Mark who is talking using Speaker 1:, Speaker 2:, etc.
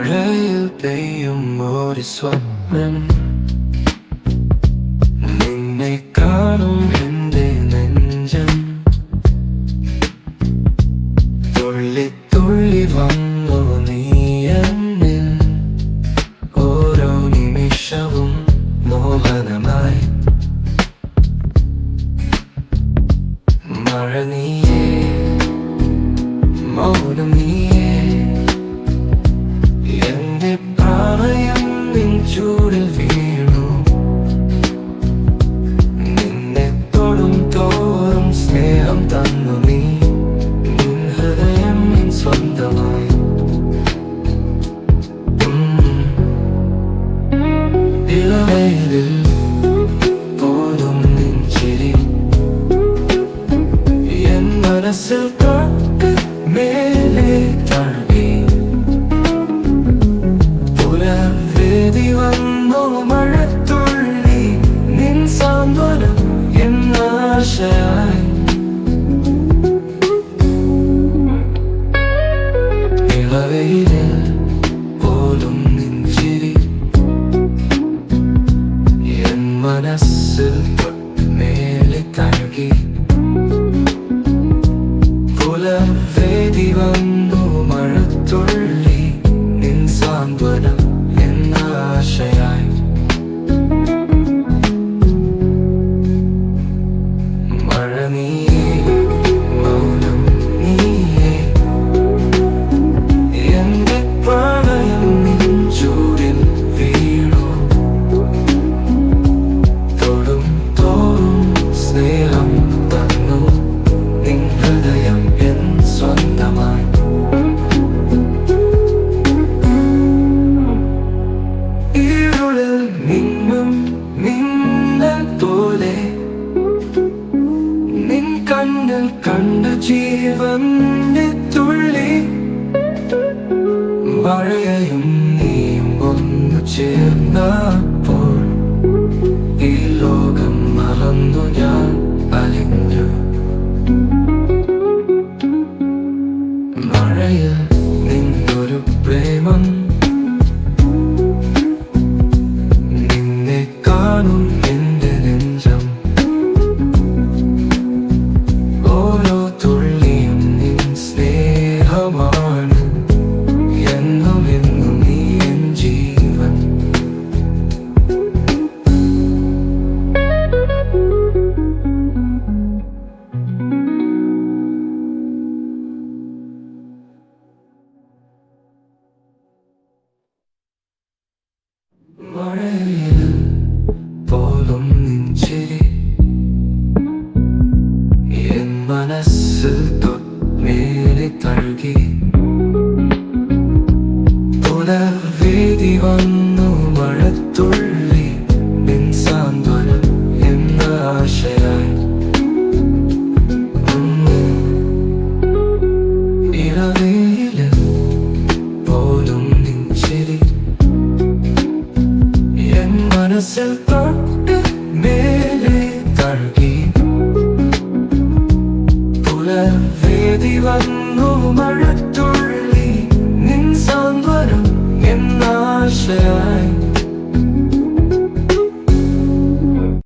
Speaker 1: Where you be, you mood is swimming. veille. മഴയും നീയും ഒന്നു ചേർന്നപ്പോൾ ഈ ലോകം മറന്നു ഞാൻ. വന്നു മഴത്തുള്ളി നിൻസാന്ത്വനം എന്ന ആശയായി. ഇളവേല പോലും നിഞ്ചിരി എൻ മനസ്സിൽ തൊട്ട് മേലെ തഴുകി